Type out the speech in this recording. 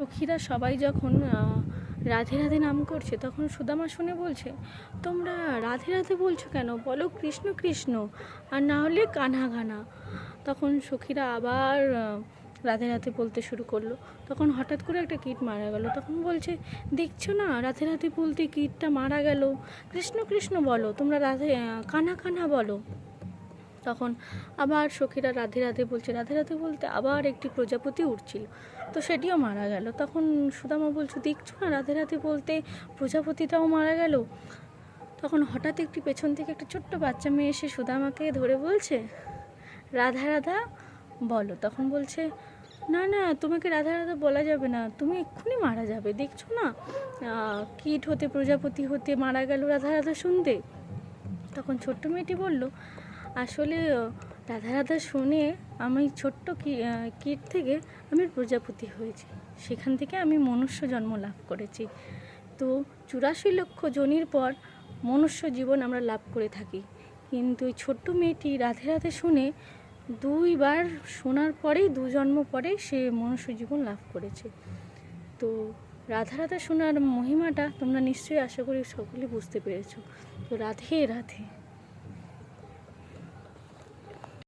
সখীরা সবাই যখন রাধে রাধে নাম করছে, তখন সুদামা শুনে বলছে, তোমরা রাধে রাধে বলছো কেন? বলো কৃষ্ণ কৃষ্ণ, আর না হলে কানা গানা তখন সখীরা আবার রাধে রাধে বলতে শুরু করল। তখন হঠাৎ করে একটা কীট মারা গেল। তখন বলছে, দেখছ না, রাধে রাধে বলতে কীটটা মারা গেল? কৃষ্ণ কৃষ্ণ বলো, তোমরা রাধে কানা কানা বলো। তখন আবার সখীরা রাধে রাধে বলছে, রাধে রাধে বলতে আবার একটি প্রজাপতি উঠছিল তো সেটিও মারা গেল। তখন সুদামা বলছে, দেখছ না রাধে রাধে বলতে প্রজাপতিটাও মারা গেল? তখন হঠাৎ একটি পেছন থেকে একটা ছোট্ট বাচ্চা মেয়ে এসে সুদামাকে ধরে বলছে, রাধা রাধা, বলো। তখন বলছে, না না, তোমাকে রাধা রাধা বলা যাবে না, তুমি এক্ষুনি মারা যাবে, দেখছ না? কীট হতে, প্রজাপতি হতে মারা গেল রাধা রাধা শুনতে। তখন ছোট্ট মেয়েটি বলল আসলে রাধা রাধা শুনে আমি ছোট্ট কীট থেকে আমি প্রজাপতি হয়েছি। সেখান থেকে আমি মনুষ্য জন্ম লাভ করেছি। তো চুরাশি লক্ষ জনির পর মনুষ্য জীবন আমরা লাভ করে থাকি। কিন্তু এই ছোট্ট মেয়েটি রাধে রাধে শুনে দুইবার শোনার পরেই, দু জন্ম পরেই সে মনুষ্য জীবন লাভ করেছে। তো রাধা রাধা শোনার মহিমাটা তোমরা নিশ্চয়ই আশা করি সকলেই বুঝতে পেরেছ। তো রাধে রাধে।